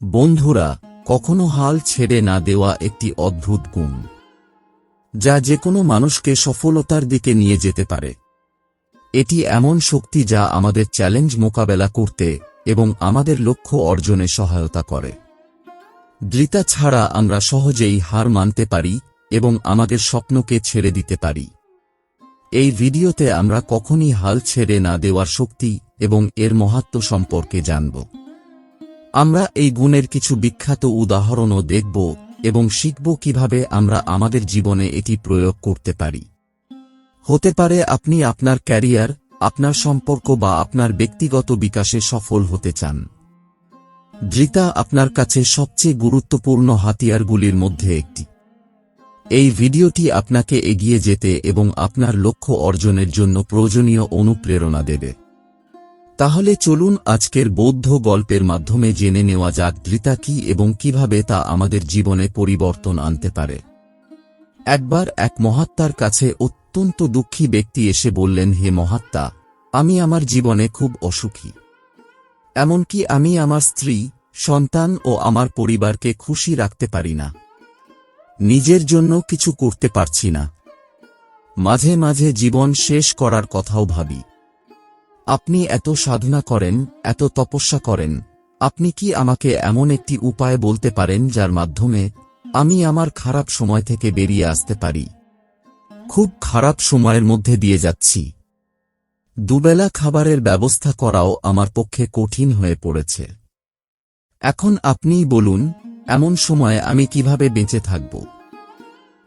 বন্ধুরা, কখনো হাল ছেড়ে না দেওয়া একটি অদ্ভুত গুণ, যা যে কোনো মানুষকে সফলতার দিকে নিয়ে যেতে পারে। এটি এমন শক্তি যা আমাদের চ্যালেঞ্জ মোকাবেলা করতে এবং আমাদের লক্ষ্য অর্জনে সহায়তা করে। দৃতা ছাড়া আমরা সহজেই হার মানতে পারি এবং আমাদের স্বপ্নকে ছেড়ে দিতে পারি। এই ভিডিওতে আমরা কখনই হাল ছেড়ে না দেওয়ার শক্তি এবং এর মহাত্ম সম্পর্কে জানব। আমরা এই গুণের কিছু বিখ্যাত উদাহরণও দেখব এবং শিখব কীভাবে আমরা আমাদের জীবনে এটি প্রয়োগ করতে পারি। হতে পারে আপনি আপনার ক্যারিয়ার, আপনার সম্পর্ক বা আপনার ব্যক্তিগত বিকাশে সফল হতে চান। দৃতা আপনার কাছে সবচেয়ে গুরুত্বপূর্ণ হাতিয়ারগুলির মধ্যে একটি। এই ভিডিওটি আপনাকে এগিয়ে যেতে এবং আপনার লক্ষ্য অর্জনের জন্য প্রয়োজনীয় অনুপ্রেরণা দেবে। তাহলে চলুন আজকের বৌদ্ধ গল্পের মাধ্যমে জেনে নেওয়া যাক ধৃতা কি এবং কীভাবে তা আমাদের জীবনে পরিবর্তন আনতে পারে। একবার এক মহাত্মার কাছে অত্যন্ত দুঃখী ব্যক্তি এসে বললেন, হে মহাত্মা, আমি আমার জীবনে খুব অসুখী। এমনকি আমি আমার স্ত্রী, সন্তান ও আমার পরিবারকে খুশি রাখতে পারি না। নিজের জন্য কিছু করতে পারছি না। মাঝে মাঝে জীবন শেষ করার কথাও ভাবি। আপনি এত সাধনা করেন, এত তপস্যা করেন। আপনি কি আমাকে এমন একটি উপায় বলতে পারেন যার মাধ্যমে আমি আমার খারাপ সময় থেকে বেরিয়ে আসতে পারি? খুব খারাপ সময়ের মধ্যে দিয়ে যাচ্ছি। দুবেলা খাবারের ব্যবস্থা করাও আমার পক্ষে কঠিন হয়ে পড়েছে। এখন আপনিই বলুন, এমন সময় আমি কীভাবে বেঁচে থাকব?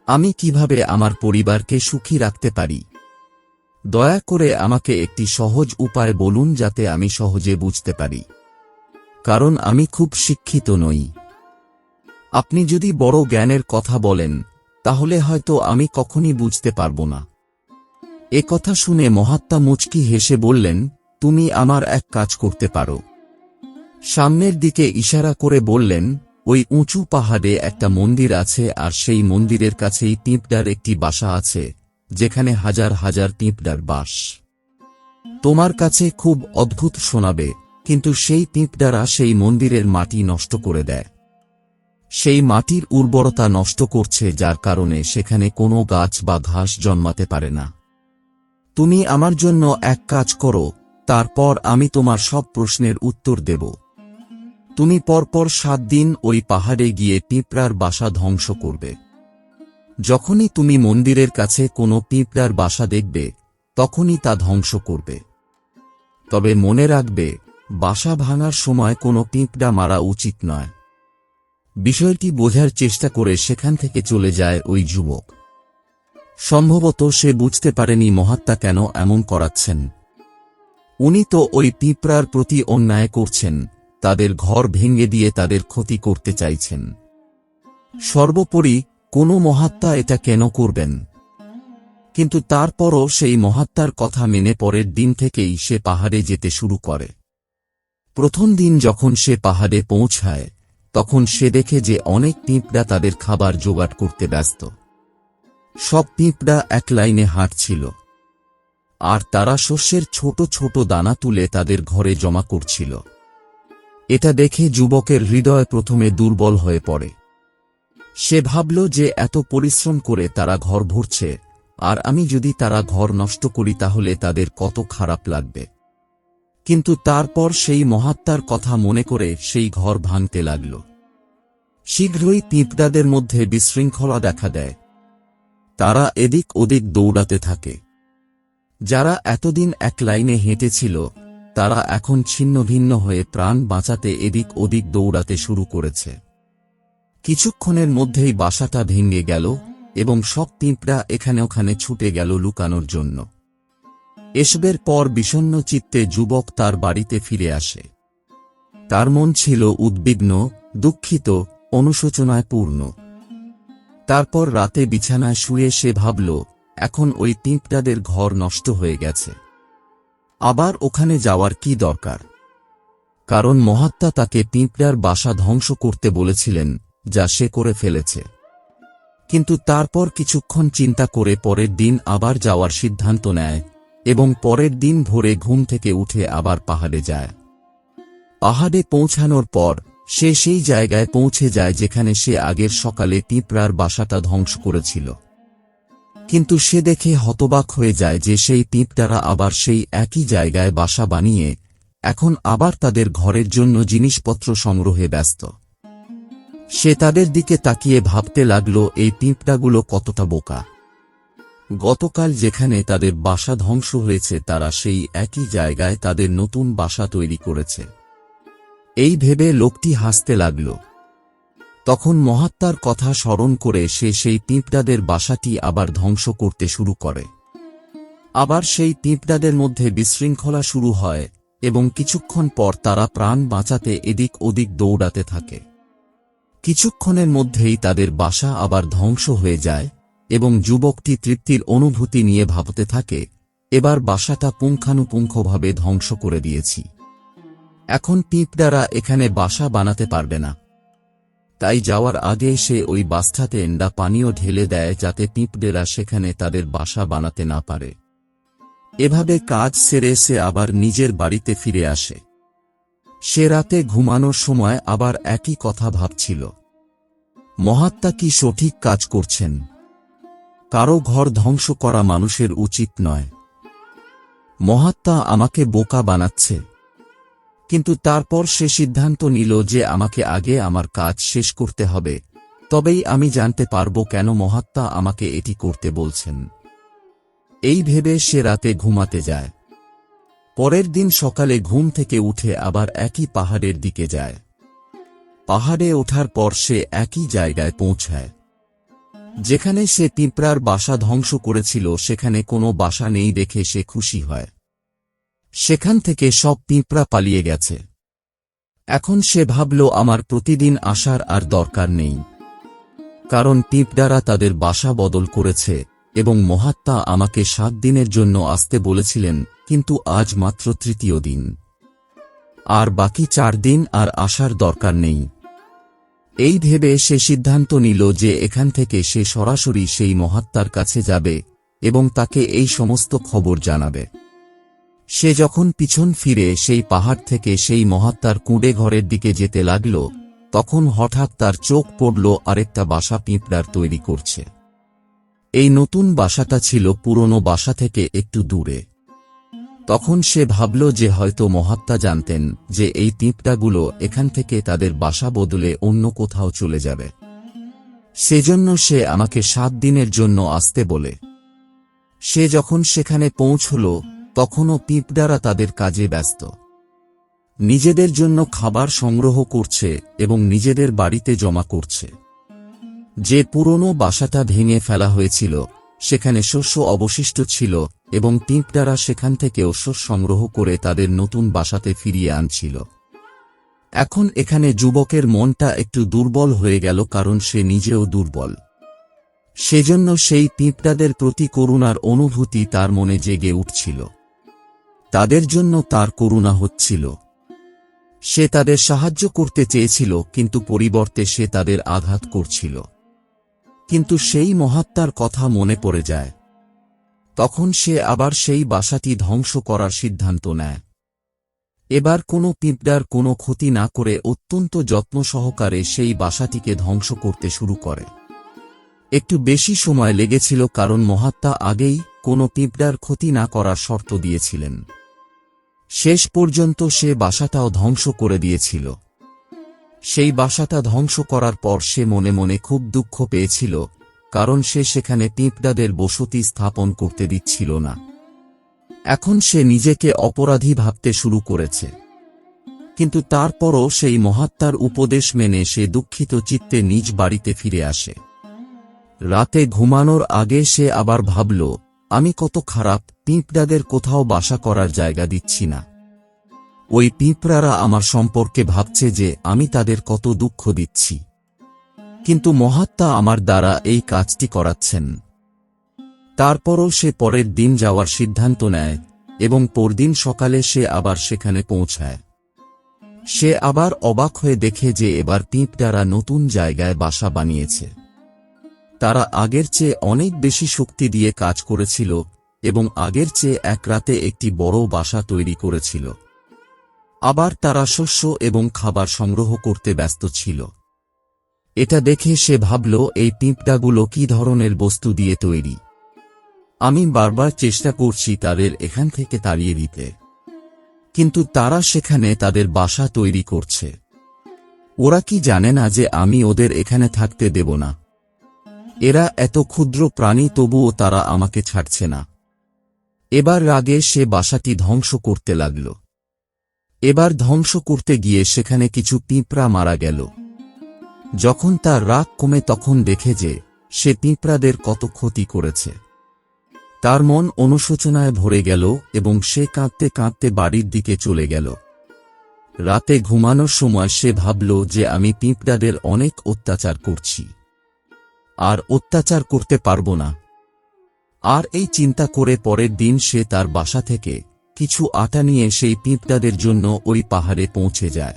আমি কীভাবে আমার পরিবারকে সুখী রাখতে পারি? দয়া করে আমাকে একটি সহজ উপায় বলুন যাতে আমি সহজে বুঝতে পারি। কারণ আমি খুব শিক্ষিত নই। আপনি যদি বড় জ্ঞানের কথা বলেন, তাহলে হয়তো আমি কখনই বুঝতে পারব না। এ কথা শুনে মহাত্মা মুচকি হেসে বললেন, তুমি আমার এক কাজ করতে পারো। সামনের দিকে ইশারা করে বললেন, ওই উঁচু পাহাড়ে একটা মন্দির আছে আর সেই মন্দিরের কাছেই পিঁপড়ার একটি বাসা আছে। যেখানে হাজার হাজার পিঁপড়ার বাস। তোমার কাছে খুব অদ্ভুত শোনাবে, কিন্তু সেই পিঁপড়ারা সেই মন্দিরের মাটি নষ্ট করে দেয়। সেই মাটির উর্বরতা নষ্ট করছে যার কারণে সেখানে কোনো গাছ বা ঘাস জন্মাতে পারে না। তুমি আমার জন্য এক কাজ করো, তারপর আমি তোমার সব প্রশ্নের উত্তর দেব। তুমি পরপর সাত দিন ওই পাহাড়ে গিয়ে পিঁপড়ার বাসা ধ্বংস করবে। যখনই তুমি মন্দিরের কাছে কোনো পিঁপড়ার বাসা দেখবে, তখনই তা ধ্বংস করবে। তবে মনে রাখবে, বাসা ভাঙার সময় কোনো পিঁপড়া মারা উচিত নয়। বিষয়টি বোঝার চেষ্টা করে সেখান থেকে চলে যায় ওই যুবক। সম্ভবত সে বুঝতে পারেনি মহাত্মা কেন এমন করাচ্ছেন। উনি তো ওই পিঁপড়ার প্রতি অন্যায় করছেন, তাদের ঘর ভেঙে দিয়ে তাদের ক্ষতি করতে চাইছেন। সর্বোপরি কোনো মহাত্মা এটা কেন করবেন? কিন্তু তারপরও সেই মহাত্মার কথা মেনে পরের দিন থেকেই সে পাহাড়ে যেতে শুরু করে। প্রথম দিন যখন সে পাহাড়ে পৌঁছায়, তখন সে দেখে যে অনেক পিঁপড়া তাদের খাবার জোগাড় করতে ব্যস্ত। সব পিঁপড়া এক লাইনে হাঁটছিল। আর তারা শস্যের ছোট ছোট দানা তুলে তাদের ঘরে জমা করছিল। এটা দেখে যুবকের হৃদয় প্রথমে দুর্বল হয়ে পড়ে। সে ভাবল যে এত পরিশ্রম করে তারা ঘর ভরছে, আর আমি যদি তারা ঘর নষ্ট করি তাহলে তাদের কত খারাপ লাগবে। কিন্তু তারপর সেই মহাত্মার কথা মনে করে সেই ঘর ভাঙতে লাগল। শীঘ্রই পিঁপড়াদের মধ্যে বিশৃঙ্খলা দেখা দেয়। তারা এদিক ওদিক দৌড়াতে থাকে। যারা এতদিন এক লাইনে হেঁটেছিল, তারা এখন ছিন্ন ভিন্ন হয়ে প্রাণ বাঁচাতে এদিক ওদিক দৌড়াতে শুরু করেছে। কিছুক্ষণের মধ্যেই বাসাটা ভেঙে গেল এবং সব পিঁপড়া এখানে ওখানে ছুটে গেল লুকানোর জন্য। এসবের পর বিষণ্ন চিত্তে যুবক তার বাড়িতে ফিরে আসে। তার মন ছিল উদ্বিগ্ন, দুঃখিত, অনুশোচনায় পূর্ণ। তারপর রাতে বিছানায় শুয়ে সে ভাবল, এখন ওই পিঁপড়াদের ঘর নষ্ট হয়ে গেছে। আবার ওখানে যাওয়ার কি দরকার? কারণ মহাত্মা তাকে পিঁপড়ার বাসা ধ্বংস করতে বলেছিলেন যা সে করে ফেলেছে। কিন্তু তারপর কিছুক্ষণ চিন্তা করে পরের দিন আবার যাওয়ার সিদ্ধান্ত নেয় এবং পরের দিন ভোরে ঘুম থেকে উঠে আবার পাহাড়ে যায়। পাহাড়ে পৌঁছানোর পর সে সেই জায়গায় পৌঁছে যায় যেখানে সে আগের সকালে পিঁপড়ার বাসাটা ধ্বংস করেছিল। কিন্তু সে দেখে হতবাক হয়ে যায় যে সেই পিঁপড়ারা আবার সেই একই জায়গায় বাসা বানিয়ে এখন আবার তাদের ঘরের জন্য জিনিসপত্র সংগ্রহে ব্যস্ত। সে তাদের দিকে তাকিয়ে ভাবতে লাগল, এই পিঁপড়াগুলো কতটা বোকা। গতকাল যেখানে তাদের বাসা ধ্বংস হয়েছে, তারা সেই একই জায়গায় তাদের নতুন বাসা তৈরি করেছে। এই ভেবে লোকটি হাসতে লাগল। তখন মহাত্মার কথা স্মরণ করে সে সেই পিঁপড়াদের বাসাটি আবার ধ্বংস করতে শুরু করে। আবার সেই পিঁপড়াদের মধ্যে বিশৃঙ্খলা শুরু হয় এবং কিছুক্ষণ পর তারা প্রাণ বাঁচাতে এদিক ওদিক দৌড়াতে থাকে। কিছুক্ষণের মধ্যেই তাদের বাসা আবার ধ্বংস হয়ে যায় এবং যুবকটি তৃপ্তির অনুভূতি নিয়ে ভাবতে থাকে, এবার বাসাটা পুঙ্খানুপুঙ্খভাবে ধ্বংস করে দিয়েছি। এখন পিঁপড়ারা এখানে বাসা বানাতে পারবে না। তাই যাওয়ার আগে সে ওই বাসটাতে এন্ডা পানীয় ঢেলে দেয় যাতে পিঁপড়েরা সেখানে তাদের বাসা বানাতে না পারে। এভাবে কাজ সেরে সে আবার নিজের বাড়িতে ফিরে আসে। সে রাতে ঘুমানোর সময় আবার একই কথা ভাবছিল। মহাত্মা কি সঠিক কাজ করছেন? কারও ঘর ধ্বংস করা মানুষের উচিত নয়। মহাত্মা আমাকে বোকা বানাচ্ছে। কিন্তু তারপর সে সিদ্ধান্ত নিল যে আমাকে আগে আমার কাজ শেষ করতে হবে, তবেই আমি জানতে পারব কেন মহাত্মা আমাকে এটি করতে বলছেন। এই ভেবে সে রাতে ঘুমাতে যায়। পরের দিন সকালে ঘুম থেকে উঠে আবার একই পাহাড়ের দিকে যায়। পাহাড়ে ওঠার পর সে একই জায়গায় পৌঁছায়। যেখানে সে পিঁপড়ার বাসা ধ্বংস করেছিল, সেখানে কোনো বাসা নেই দেখে সে খুশি হয়। সেখান থেকে সব পিঁপড়া পালিয়ে গেছে। এখন সে ভাবল, আমার প্রতিদিন আসার আর দরকার নেই। কারণ পিঁপড়ারা তাদের বাসা বদল করেছে এবং মহাত্মা আমাকে সাত দিনের জন্য আসতে বলেছিলেন কিন্তু আজ মাত্র তৃতীয় দিন। আর বাকি চার দিন আর আসার দরকার নেই। এই ভেবে সে সিদ্ধান্ত নিল যে এখান থেকে সে সরাসরি সেই মহাত্মার কাছে যাবে এবং তাকে এই সমস্ত খবর জানাবে। সে যখন পিছন ফিরে সেই পাহাড় থেকে সেই মহাত্মার কুঁড়ে ঘরের দিকে যেতে লাগল, তখন হঠাৎ তার চোখ পড়ল আরেকটা বাসা পিঁপড়ার তৈরি করছে। এই নতুন বাসাটা ছিল পুরনো বাসা থেকে একটু দূরে। তখন সে ভাবল যে হয়তো মহাত্মা জানতেন যে এই পিঁপড়াগুলো এখান থেকে তাদের বাসা বদলে অন্য কোথাও চলে যাবে। সেজন্য সে আমাকে সাত দিনের জন্য আসতে বলে। সে যখন সেখানে পৌঁছল, তখনও পিঁপড়ারা তাদের কাজে ব্যস্ত। নিজেদের জন্য খাবার সংগ্রহ করছে এবং নিজেদের বাড়িতে জমা করছে। যে পুরনো বাসাটা ভেঙে ফেলা হয়েছিল সেখানে শস্য অবশিষ্ট ছিল এবং পিঁপড়ারা সেখান থেকেও শস্য সংগ্রহ করে তাদের নতুন বাসাতে ফিরিয়ে আনছিল। এখন এখানে যুবকের মনটা একটু দুর্বল হয়ে গেল কারণ সে নিজেও দুর্বল। সেজন্য সেই পিঁপড়াদের প্রতি করুণার অনুভূতি তার মনে জেগে উঠছিল। তাদের জন্য তার করুণা হচ্ছিল। সে তাদের সাহায্য করতে চেয়েছিল, কিন্তু পরিবর্তে সে তাদের আঘাত করছিল। কিন্তু সেই মহাত্মার কথা মনে পড়ে যায়। তখন সে আবার সেই বাসাটি ধ্বংস করার সিদ্ধান্ত নেয়। এবার কোনো পিঁপড়ার কোনো ক্ষতি না করে অত্যন্ত যত্ন সহকারে সেই বাসাটিকে ধ্বংস করতে শুরু করে। একটু বেশি সময় লেগেছিল কারণ মহাত্মা আগেই কোনো পিঁপড়ার ক্ষতি না করার শর্ত দিয়েছিলেন। শেষ পর্যন্ত সে বাসাটাও ধ্বংস করে দিয়েছিল। সেই বাসাটা ধ্বংস করার পর সে মনে মনে খুব দুঃখ পেয়েছিল, কারণ সে সেখানে পিঁপড়াদের বসতি স্থাপন করতে দিচ্ছিল না। এখন সে নিজেকে অপরাধী ভাবতে শুরু করেছে। কিন্তু তারপরও সেই মহাত্মার উপদেশ মেনে সে দুঃখিত চিত্তে নিজ বাড়িতে ফিরে আসে। রাতে ঘুমানোর আগে সে আবার ভাবল, আমি কত খারাপ পিঁপড়াদের কোথাও বাসা করার জায়গা দিচ্ছি না। ওই পিঁপড়ারা আমার সম্পর্কে ভাবছে যে আমি তাদের কত দুঃখ দিচ্ছি। কিন্তু মহাত্মা আমার দ্বারা এই কাজটি করাচ্ছেন। তারপরও সে পরের দিন যাওয়ার সিদ্ধান্ত নেয় এবং পরদিন সকালে সে আবার সেখানে পৌঁছায়। সে আবার অবাক হয়ে দেখে যে এবার পিঁপড়ারা নতুন জায়গায় বাসা বানিয়েছে। তারা আগের চেয়ে অনেক বেশি শক্তি দিয়ে কাজ করেছিল এবং আগের চেয়ে এক রাতে একটি বড় বাসা তৈরি করেছিল। আবার তারা শস্য এবং খাবার সংগ্রহ করতে ব্যস্ত ছিল। এটা দেখে সে ভাবল, এই পিঁপড়াগুলো কি ধরনের বস্তু দিয়ে তৈরি? আমি বারবার চেষ্টা করছি তাদের এখান থেকে তাড়িয়ে দিতে। কিন্তু তারা সেখানে তাদের বাসা তৈরি করছে। ওরা কি জানে না যে আমি ওদের এখানে থাকতে দেব না। এরা এত ক্ষুদ্র প্রাণী, তবুও তারা আমাকে ছাড়ছে না। এবার রাগে সে বাসাটি ধ্বংস করতে লাগল। এবার ধ্বংস করতে গিয়ে সেখানে কিছু পিঁপড়া মারা গেল। যখন তার রাগ কমে তখন দেখে যে সে পিঁপড়াদের কত ক্ষতি করেছে। তার মন অনুশোচনায় ভরে গেল এবং সে কাঁদতে কাঁদতে বাড়ির দিকে চলে গেল। রাতে ঘুমানোর সময় সে ভাবল যে আমি পিঁপড়াদের অনেক অত্যাচার করছি। আর অত্যাচার করতে পারব না। আর এই চিন্তা করে পরের দিন সে তার বাসা থেকে কিছু আটা নিয়ে সেই পিঁপড়াদের জন্য ওই পাহাড়ে পৌঁছে যায়।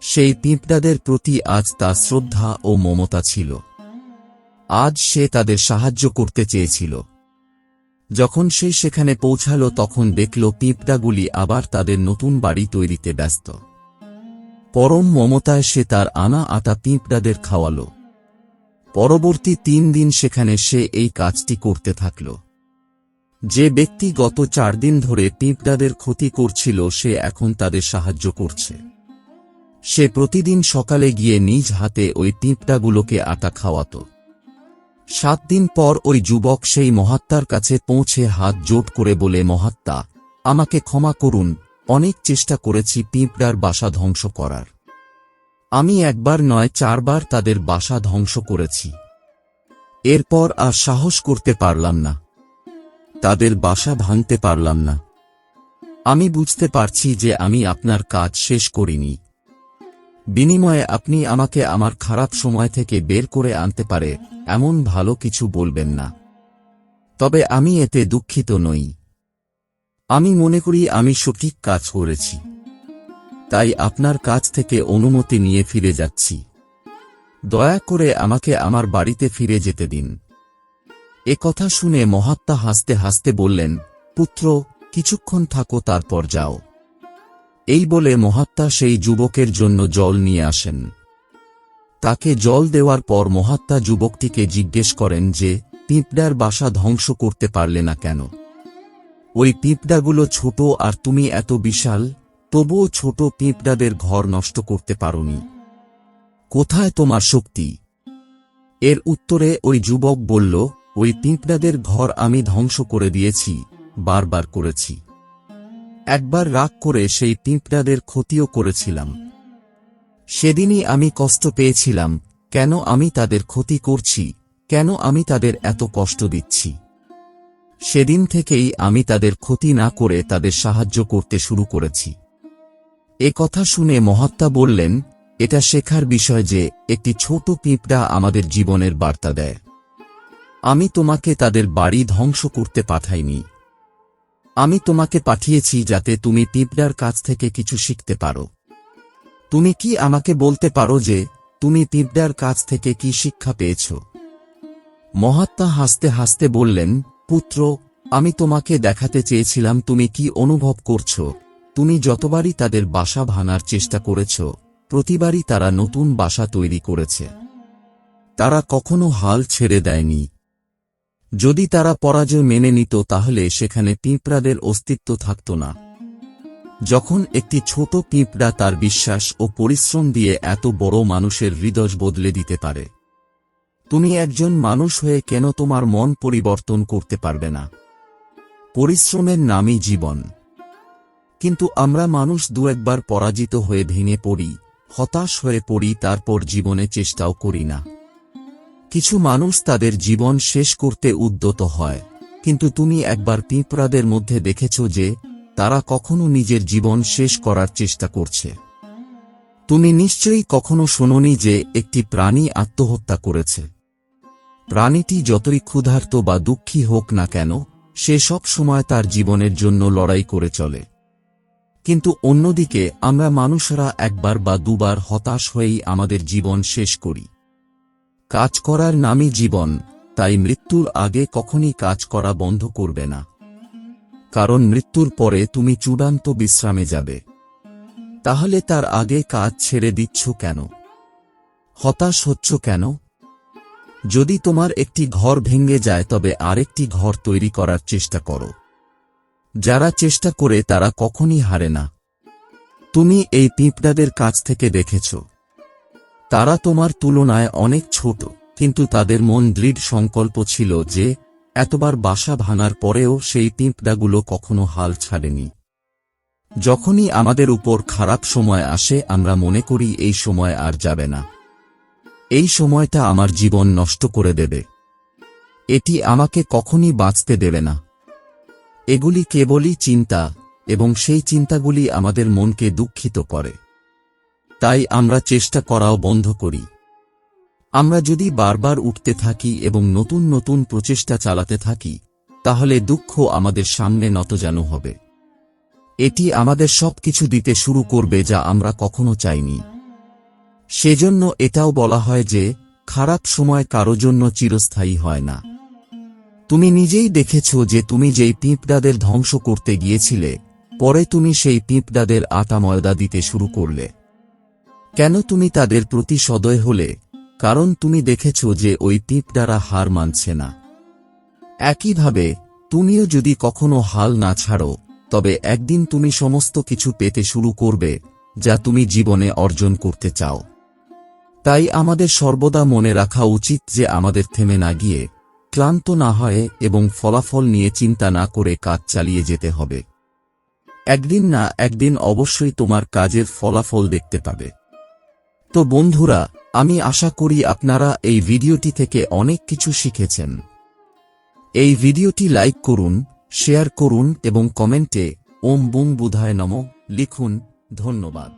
সেই পিঁপড়াদের প্রতি আজ তার শ্রদ্ধা ও মমতা ছিল। আজ সে তাদের সাহায্য করতে চেয়েছিল। যখন সে সেখানে পৌঁছাল তখন দেখল পিঁপড়াগুলি আবার তাদের নতুন বাড়ি তৈরিতে ব্যস্ত। পরম মমতায় সে তার আনা আটা পিঁপড়াদের খাওয়াল। পরবর্তী তিন দিন সেখানে সে এই কাজটি করতে থাকল। যে ব্যক্তি গত চার দিন ধরে পিঁপড়াদের ক্ষতি করছিল, সে এখন তাদের সাহায্য করছে। সে প্রতিদিন সকালে গিয়ে নিজ হাতে ওই পিঁপড়াগুলোকে আটা খাওয়াত। সাত দিন পর ওই যুবক সেই মহাত্মার কাছে পৌঁছে হাত জোট করে বলে, মহাত্মা, আমাকে ক্ষমা করুন, অনেক চেষ্টা করেছি পিঁপড়ার বাসা ধ্বংস করার। আমি একবার নয়, চারবার তাদের বাসা ধ্বংস করেছি। এরপর আর সাহস করতে পারলাম না। তাদের বাসা ভাঙতে পারলাম না। আমি বুঝতে পারছি যে আমি আপনার কাজ শেষ করিনি। বিনিময়ে আপনি আমাকে আমার খারাপ সময় থেকে বের করে আনতে পারে, এমন ভালো কিছু বলবেন না। তবে আমি এতে দুঃখিত নই। আমি মনে করি আমি সঠিক কাজ করেছি। তাই আপনার কাছ থেকে অনুমতি নিয়ে ফিরে যাচ্ছি। দয়া করে আমাকে আমার বাড়িতে ফিরে যেতে দিন। এ কথা শুনে মহাত্মা হাসতে হাসতে বললেন, পুত্র, কিছুক্ষণ থাকো, তারপর যাও। এই বলে মহাত্মা সেই যুবকের জন্য জল নিয়ে আসেন। তাকে জল দেওয়ার পর মহাত্মা যুবকটিকে জিজ্ঞেস করেন যে, পিঁপড়ার বাসা ধ্বংস করতে পারলে না কেন? ওই পিঁপড়াগুলো ছোট আর তুমি এত বিশাল, তবুও ছোট পিঁপড়াদের ঘর নষ্ট করতে পারোনি। কোথায় তোমার শক্তি? এর উত্তরে ওই যুবক বলল ওই পিঁপড়াদের ঘর আমি ধ্বংস করে দিয়েছি, বারবার করেছি। একবার রাগ করে সেই পিঁপড়াদের ক্ষতিও করেছিলাম। সেদিনই আমি কষ্ট পেয়েছিলাম, কেন আমি তাদের ক্ষতি করছি, কেন আমি তাদের এত কষ্ট দিচ্ছি। সেদিন থেকেই আমি তাদের ক্ষতি না করে তাদের সাহায্য করতে শুরু করেছি। এ কথা শুনে মহাত্মা বললেন, এটা শেখার বিষয় যে, একটি ছোট পিঁপড়া আমাদের জীবনের বার্তা দেয়। আমি তোমাকে তাদের বাড়ি ধ্বংস করতে পাঠাইনি। আমি তোমাকে পাঠিয়েছি যাতে তুমি পিঁপড়ার কাছ থেকে কিছু শিখতে পারো। তুমি কি আমাকে বলতে পারো যে, তুমি পিঁপড়ার কাছ থেকে কি শিক্ষা পেয়েছ? মহাত্মা হাসতে হাসতে বললেন, পুত্র, আমি তোমাকে দেখাতে চেয়েছিলাম তুমি কি অনুভব করছ। তুমি যতবারই তাদের বাসা ভাঙার চেষ্টা করেছ, প্রতিবারই তারা নতুন বাসা তৈরি করেছে। তারা কখনো হাল ছেড়ে দেয়নি। যদি তারা পরাজয় মেনে নিত তাহলে সেখানে পিঁপড়াদের অস্তিত্ব থাকত না। যখন একটি ছোট পিঁপড়া তার বিশ্বাস ও পরিশ্রম দিয়ে এত বড় মানুষের হৃদয় বদলে দিতে পারে। তুমি একজন মানুষ হয়ে কেন তোমার মন পরিবর্তন করতে পারবে না? পরিশ্রমের নামই জীবন। কিন্তু আমরা মানুষ দু একবার পরাজিত হয়ে ভেঙে পড়ি, হতাশ হয়ে পড়ি, তারপর জীবনে চেষ্টাও করি না। কিছু মানুষ তাদের জীবন শেষ করতে উদ্যত হয়। কিন্তু তুমি একবার পিঁপড়াদের মধ্যে দেখেছ যে, তারা কখনো নিজের জীবন শেষ করার চেষ্টা করছে। তুমি নিশ্চয়ই কখনো শোনি যে, একটি প্রাণী আত্মহত্যা করেছে। প্রাণীটি যতই ক্ষুধার্ত বা দুঃখী হোক না কেন, সে সব সময় তার জীবনের জন্য লড়াই করে চলে। কিন্তু অন্যদিকে, আমরা মানুষরা একবার বা দুবার হতাশ হয়েই আমাদের জীবন শেষ করি। কাজ করার নামই জীবন, তাই মৃত্যুর আগে কখনই কাজ করা বন্ধ করবে না। কারণ মৃত্যুর পরে তুমি চূড়ান্ত বিশ্রামে যাবে। তাহলে তার আগে কাজ ছেড়ে দিচ্ছ কেন? হতাশ হচ্ছ কেন? যদি তোমার একটি ঘর ভেঙে যায় তবে আরেকটি ঘর তৈরি করার চেষ্টা করো। যারা চেষ্টা করে তারা কখনই হারে না। তুমি এই পিঁপড়াদের কাছ থেকে দেখেছ। তারা তোমার তুলনায় অনেক ছোট, কিন্তু তাদের মন দৃঢ় সংকল্প ছিল যে, এতবার বাসা ভাঙার পরেও সেই পিঁপড়াগুলো কখনো হাল ছাড়েনি। যখনই আমাদের উপর খারাপ সময় আসে, আমরা মনে করি এই সময় আর যাবে না। এই সময়টা আমার জীবন নষ্ট করে দেবে। এটি আমাকে কখনই বাঁচতে দেবে না। এগুলি কেবলই চিন্তা, এবং সেই চিন্তাগুলি আমাদের মনকে দুঃখিত করে। তাই আমরা চেষ্টা করাও বন্ধ করি। আমরা যদি বারবার উঠতে থাকি এবং নতুন নতুন প্রচেষ্টা চালাতে থাকি, তাহলে দুঃখ আমাদের সামনে নতজানু হবে। এটি আমাদের সবকিছু দিতে শুরু করবে যা আমরা কখনো চাইনি। সেজন্য এটাও বলা হয় যে, খারাপ সময় কারও জন্য চিরস্থায়ী হয় না। তুমি নিজেই দেখেছ যে তুমি যেই পিঁপড়াদের ধ্বংস করতে গিয়েছিলে, পরে তুমি সেই পিঁপড়াদের আটা ময়দা দিতে শুরু করলে। কেন তুমি তাদের প্রতি সদয় হলে? কারণ তুমি দেখেছ যে ওই পিঁপড়ারা হার মানছে না। একইভাবে, তুমিও যদি কখনো হাল না ছাড়ো, তবে একদিন তুমি সমস্ত কিছু পেতে শুরু করবে, যা তুমি জীবনে অর্জন করতে চাও। তাই আমাদের সর্বদা মনে রাখা উচিত যে আমাদের থেমে না গিয়ে, ক্লান্ত না হয় এবং ফলাফল নিয়ে চিন্তা না করে কাজ চালিয়ে যেতে হবে। একদিন না একদিন অবশ্যই তোমার কাজের ফলাফল দেখতে পাবে। তো বন্ধুরা, আমি আশা করি আপনারা এই ভিডিওটি থেকে অনেক কিছু শিখেছেন। এই ভিডিওটি লাইক করুন, শেয়ার করুন এবং কমেন্টে ওম বুং বুধায় নম লিখুন। ধন্যবাদ।